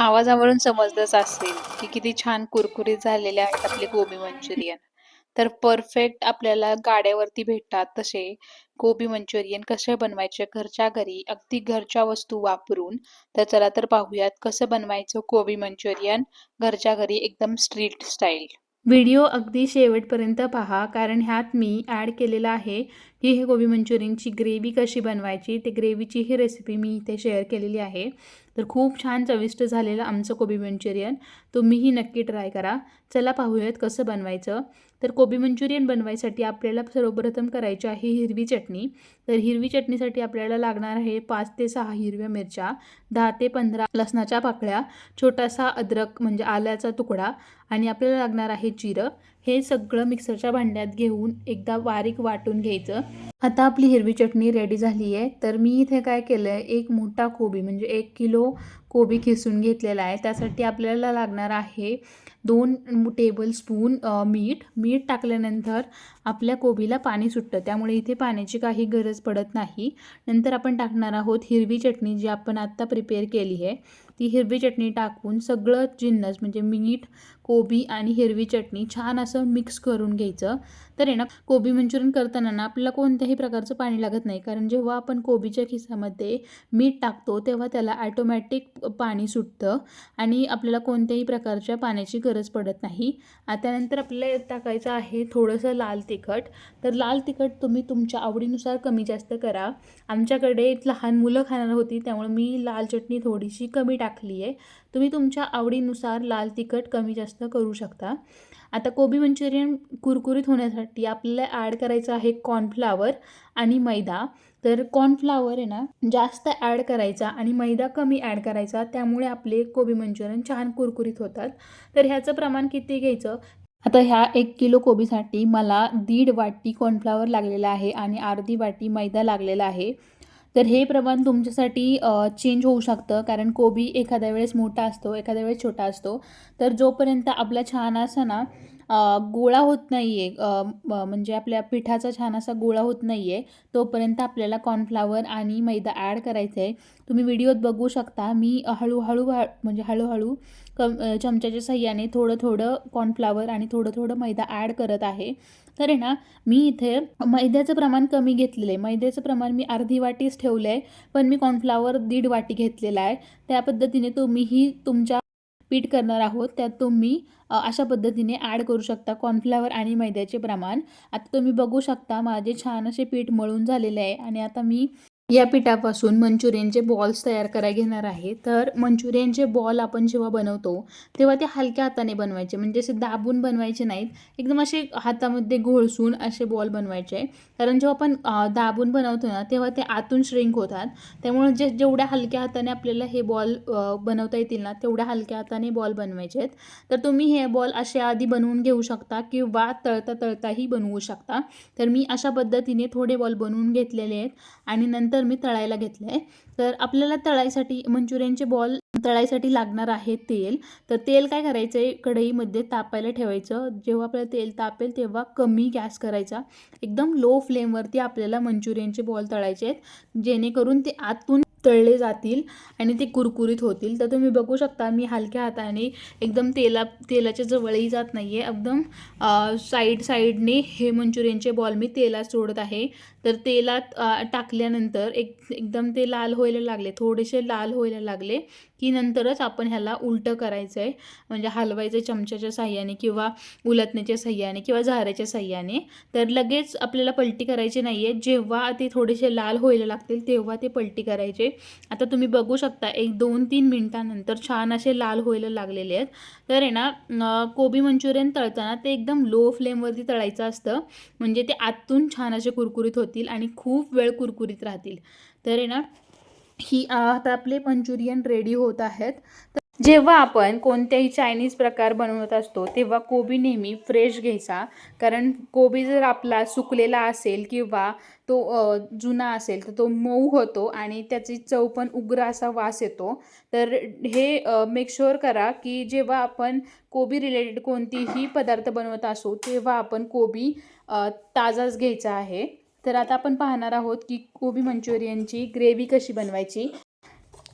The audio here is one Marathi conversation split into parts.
आवाजावरून समजलंच असेल की किती छान कुरकुरीत झालेले आहेत आपले गोबी मंचुरियन. तर परफेक्ट आपल्याला गाड्यावरती भेटतात तसे गोबी मंचुरियन कसे बनवायचे घरच्या घरी अगदी घरच्या वस्तू वापरून. तर चला तर पाहूयात कसं बनवायचं गोबी मंचुरियन घरच्या घरी एकदम स्ट्रीट स्टाईल. व्हिडिओ अगदी शेवटपर्यंत पहा कारण ह्यात मी ॲड केलेलं आहे की हे गोबी मंचुरियनची ग्रेव्ही कशी बनवायची ते ग्रेव्हीची ही रेसिपी मी इथे शेअर केलेली आहे. तर खूप छान चविष्ट झालेलं आमचं कोबी मंचुरियन तुम्हीही नक्की ट्राय करा. चला पाहूयात कसं बनवायचं. तर कोबी मंचुरियन बनवायसाठी आपल्याला सर्वप्रथम करायची आहे हिरवी चटणी. तर हिरवी चटणीसाठी आपल्याला लागणार आहे पाच ते सहा हिरव्या मिरच्या, दहा ते 15 लसणाच्या पाकळ्या, छोटासा अद्रक म्हणजे आल्याचा तुकडा आणि आपल्याला लागणार आहे जिरं. हे सगळं मिक्सरच्या भांड्यात घेऊन एकदा बारीक वाटून घ्यायचं. आता आपली हिरवी चटणी रेडी झाली आहे. तर मी इथे काय केलं आहे एक मोठा कोबी म्हणजे एक किलो कोबी खिसून घेतलेला आहे. त्यासाठी आपल्याला लागणार आहे दोन टेबलस्पून स्पून मीठ. मीठ टाकल्यानंतर आपल्या कोबीला पाणी सुटतं त्यामुळे इथे पाण्याची काही गरज पडत नाही. नंतर आपण टाकणार आहोत हिरवी चटणी जी आपण आत्ता प्रिपेअर केली आहे. ती हिरवी चटणी टाकून सगळं जिन्नस म्हणजे मीठ, कोबी आणि हिरवी चटणी छान असं मिक्स करून घ्यायचं. तर आहे ना कोबी मंचुरियन करताना ना आपल्याला कोणत्याही प्रकारचं पाणी लागत नाही कारण जेव्हा आपण कोबीच्या खिसामध्ये मीठ टाकतो तेव्हा त्याला ॲटोमॅटिक पाणी सुटतं आणि आपल्याला कोणत्याही प्रकारच्या पाण्याची गरज पडत नाही. त्यानंतर आपल्याला टाकायचं आहे थोडंसं लाल तिखट. तर लाल तिखट तुम्ही तुमच्या आवडीनुसार कमी जास्त करा. आमच्याकडे लहान मुलं खाणार होती त्यामुळे मी लाल चटणी थोडीशी कमी टाकली आहे. तुम्ही तुमच्या आवडीनुसार लाल तिखट कमी जास्त करू शकता. आता कोबी मंचुरियन कुरकुरीत होण्यासाठी आपल्याला ॲड करायचं आहे कॉर्नफ्लॉवर आणि मैदा. तर कॉर्नफ्लॉवर आहे ना जास्त ॲड करायचा आणि मैदा कमी ॲड करायचा त्यामुळे आपले कोबी मंचुरियन छान कुरकुरीत होतात. तर ह्याचं प्रमाण किती घ्यायचं आता ह्या एक किलो कोबीसाठी मला दीड वाटी कॉर्नफ्लॉवर लागलेला आहे आणि अर्धी वाटी मैदा लागलेला आहे. तर हे प्रमाण तुमच्यासाठी चेंज होऊ शकतं कारण कोबी एखाद्या वेळेस मोठा असतो, एखाद्या वेळेस छोटा असतो. तर जोपर्यंत आपला छान असा ना गोळा होत नाही आहे म्हणजे आपल्या पिठाचा छान असा गोळा होत नाही आहे, तोपर्यंत आपल्याला कॉर्नफ्लॉवर आणि मैदा ॲड करायचा आहे. तुम्ही व्हिडिओत बघू शकता मी हळूहळू म्हणजे हळूहळू कम चमच्याच्या सहाय्याने थोडं-थोडं कॉर्नफ्लावर आणि थोडं-थोडं मैदा ॲड करत आहे. तर आहे ना मी इथे मैद्याचं प्रमाण कमी घेतलेलं आहे. मैद्याचं प्रमाण मी अर्धी वाटीच ठेवलं आहे. पण मी कॉर्नफ्लॉवर दीड वाटी घेतलेला आहे. त्या पद्धतीने तुम्हीही तुमच्या पीठ करणार आहोत त्यात तुम्ही अशा पद्धतीने ॲड करू शकता कॉर्नफ्लॉवर आणि मैद्याचे प्रमाण. आता तुम्ही बघू शकता माझे छान असे पीठ मळून झालेले आहे आणि आता मी या पिठापासून मंचुरियनचे बॉल्स तयार करायला घेणार आहे. तर मंचुरियनचे बॉल आपण जेव्हा बनवतो तेव्हा ते हलक्या हाताने बनवायचे म्हणजे असे दाबून बनवायचे नाहीत. एकदम असे हातामध्ये घोळसून असे बॉल बनवायचे. कारण जेव्हा आपण दाबून बनवतो ना तेव्हा ते आतून श्रिंक होतात. त्यामुळे जे जेवढ्या हलक्या हाताने आपल्याला हे बॉल बनवता येतील ना तेवढ्या हलक्या हाताने बॉल बनवायचे आहेत. तर तुम्ही हे बॉल असे आधी बनवून घेऊ शकता किंवा तळता तळताही बनवू शकता. तर मी अशा पद्धतीने थोडे बॉल बनवून घेतलेले आहेत आणि नंतर मी तळायला घेतलं आहे. तर आपल्याला तळायसाठी मंचुरियनचे बॉल तळायसाठी लागणार आहे तेल. तर तेल काय करायचं आहे कढईमध्ये तापायला ठेवायचं. जेव्हा आपल्याला तेल तापेल तेव्हा कमी गॅस करायचा. एकदम लो फ्लेमवरती आपल्याला मंचुरियनचे बॉल तळायचे आहेत. जेणेकरून ते आतून तळले जातील आणि ते कुरकुरीत होतील. तर तुम्ही बघू शकता मी हलक्या हाताने एकदम तेला तेलाच्या जवळही जात नाही आहे. एकदम साईड साईडने हे मंचुरियनचे बॉल मी तेलात सोडत आहे. तर तेलात टाकल्यानंतर एक एकदम ते लाल व्हायला लागले, थोडेसे लाल व्हायला लागले की नंतरच आपण ह्याला उलटं करायचं आहे. म्हणजे हलवायचं चमच्याच्या साह्याने किंवा उलटण्याच्या साह्याने किंवा झाऱ्याच्या साह्याने तर लगेच आपल्याला पलटी करायची नाही आहे. जेव्हा ते थोडेसे लाल व्हायला लागतील तेव्हा ते पलटी करायचे. आता तुम्ही बघू शकता एक दोन तीन मिनटानंतर छान असे लाल व्हायला लागलेले आहेत. तर आहे ना कोबी मंचुरियन तळताना ते एकदम लो फ्लेमवरती तळायचं असतं. म्हणजे ते आतून छान असे कुरकुरीत होते होतील आणि खूप वेळ कुरकुरीत राहतील. तर आहे ना ही आता आपले मंचुरियन रेडी होत आहेत. तर जेव्हा आपण कोणत्याही चायनीज प्रकार बनवत असतो तेव्हा कोबी नेहमी फ्रेश घ्यायचा. कारण कोबी जर आपला सुकलेला असेल किंवा तो जुना असेल तर तो मऊ होतो आणि त्याची चव पण उग्र असा वास येतो. तर हे अ, मेक शुअर करा की जेव्हा आपण कोबी रिलेटेड कोणतीही पदार्थ बनवत असू तेव्हा आपण कोबी ताजाच घ्यायचा आहे. तर आता आपण पाहणार आहोत की कोबी मंचुरियनची ग्रेव्ही कशी बनवायची.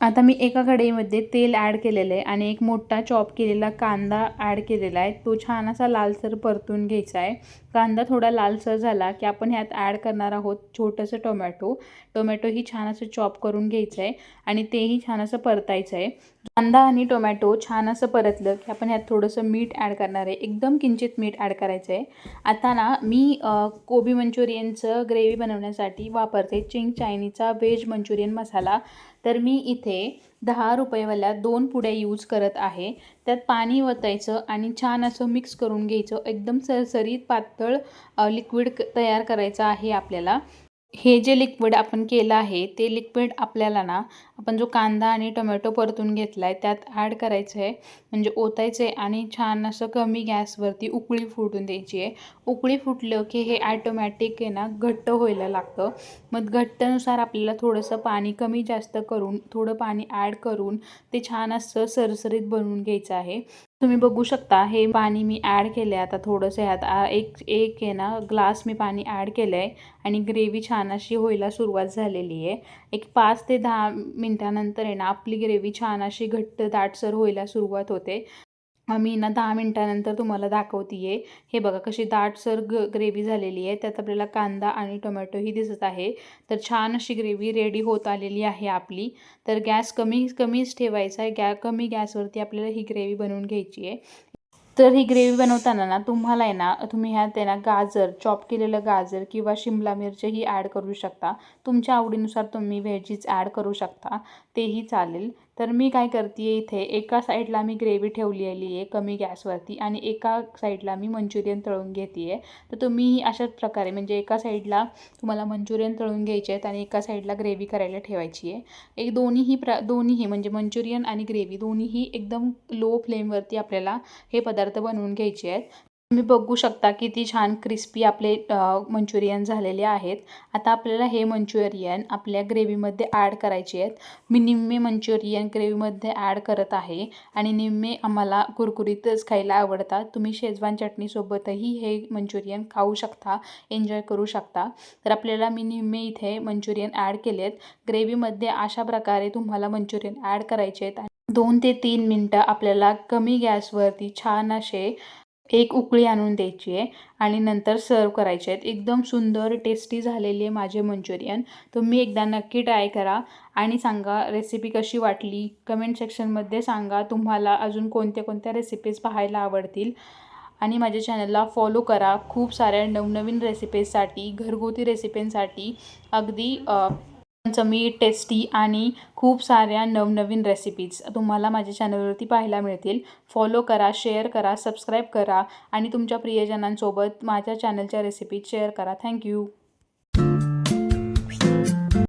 आता मी एका कढईमध्ये तेल ॲड केलेलं आहे आणि एक मोठा चॉप केलेला कांदा ॲड केलेला आहे तो छान असा लालसर परतून घ्यायचा आहे कांदा थोडा लालसर झाला की आपण ह्यात ॲड करणार आहोत छोटंसं टोमॅटो टोमॅटोही छान असं चॉप करून घ्यायचं आहे आणि तेही छान असं परतायचं आहे कांदा आणि टोमॅटो छान असं परतलं की आपण ह्यात थोडंसं मीठ ॲड करणार आहे. एकदम किंचित मीठ ॲड करायचं आहे आता ना मी कोबी मंचुरियनचं ग्रेव्ही बनवण्यासाठी वापरते चिंग चायनीचा व्हेज मंचुरियन मसाला. तर मी इथे दहा रुपयेवाल्या दोन पुड्या यूज करत आहे. त्यात पाणी ओतायचं आणि छान असं मिक्स करून घ्यायचं. एकदम सरसरीत पातळ लिक्विड तयार करायचं आहे आपल्याला. हे जे लिक्विड आपण केलं आहे ते लिक्विड आपल्याला ना आपण जो कांदा आणि टोमॅटो परतून घेतला आहे त्यात ॲड करायचं आहे म्हणजे ओतायचं आहे आणि छान असं कमी गॅसवरती उकळी फुटून द्यायची आहे. उकळी फुटलं की हे ॲटोमॅटिक आहे ना घट्ट व्हायला लागतं. मग घट्टनुसार आपल्याला थोडंसं पाणी कमी जास्त करून थोडं पाणी ॲड करून ते छान असं सरसरीत बनवून घ्यायचं आहे. तुम्ही बघू शकता हे पाणी मी ॲड केलं आहे आता थोडंसं ह्यात. एक एक आहे ना ग्लास मी पाणी ॲड केलं आहे आणि ग्रेव्ही छान अशी व्हायला सुरुवात झालेली आहे. एक पाच ते दहा मिनटानंतर आहे ना आपली ग्रेव्ही छान अशी घट्ट दाटसर व्हायला सुरुवात होते. मी ना दहा मिनटानंतर तुम्हाला दाखवते आहे हे बघा कशी दाटसर ग ग्रेव्ही झालेली आहे. त्यात आपल्याला कांदा आणि टोमॅटोही दिसत आहे. तर छान अशी ग्रेव्ही रेडी होत आलेली आहे आपली. तर गॅस कमी कमीच ठेवायचा आहे. गॅ कमी गॅसवरती आपल्याला ही ग्रेव्ही बनवून घ्यायची आहे. तर ही ग्रेव्ही बनवताना ना तुम्हाला आहे ना तुम्ही ह्यात आहे ना गाजर चॉप केलेलं गाजर किंवा शिमला मिरचीही ॲड करू शकता. तुमच्या आवडीनुसार तुम्ही व्हेजीज ॲड करू शकता. तेही चालेल. तर मी काय करते इथे एका साईडला मी ग्रेव्ही ठेवलेली आहे कमी गॅसवरती आणि एका साईडला मी मंचुरियन तळून घेते आहे तर तुम्हीही अशाच प्रकारे म्हणजे एका साईडला तुम्हाला मंचुरियन तळून घ्यायचे आहेत आणि एका साईडला ग्रेव्ही करायला ठेवायची आहे. एक दोन्हीही प्र दोन्हीही म्हणजे मंचुरियन आणि ग्रेव्ही दोन्हीही एकदम लो फ्लेमवरती आपल्याला हे पदार्थ बनवून घ्यायचे आहेत. तुम्ही बघू शकता किती छान क्रिस्पी आपले मंचुरियन झालेले आहेत. आता आपल्याला हे मंचुरियन आपल्या ग्रेव्हीमध्ये ॲड करायचे आहेत. मी निम्मे मंचुरियन ग्रेव्हीमध्ये ॲड करत आहे आणि निम्मे आम्हाला कुरकुरीतच खायला आवडतात. तुम्ही शेजवान चटणीसोबतही हे मंचुरियन खाऊ शकता एन्जॉय करू शकता. तर आपल्याला मी निम्मे इथे मंचुरियन ॲड केले आहेत ग्रेव्हीमध्ये अशा प्रकारे तुम्हाला मंचुरियन ॲड करायचे आहेत. दोन ते तीन मिनटं आपल्याला कमी गॅसवरती छान असे एक उकळी आणून द्यायची आहे आणि नंतर सर्व करायचे आहेत. एकदम सुंदर टेस्टी झालेली आहे माझे मंचुरियन. तुम्ही एकदा नक्की ट्राय करा आणि सांगा रेसिपी कशी वाटली. कमेंट सेक्शनमध्ये सांगा तुम्हाला अजून कोणत्या कोणत्या रेसिपीज पाहायला आवडतील. आणि माझ्या चॅनलला फॉलो करा. खूप साऱ्या नवनवीन रेसिपीजसाठी घरगुती रेसिपींसाठी अगदी चमी टेस्टी आणि खूप साऱ्या नवनवीन रेसिपीज तुम्हाला माझ्या चॅनलवरती पाहायला मिळतील. फॉलो करा शेअर करा सबस्क्राईब करा आणि तुमच्या प्रियजनांसोबत माझ्या चॅनलच्या रेसिपीज शेअर करा. थँक्यू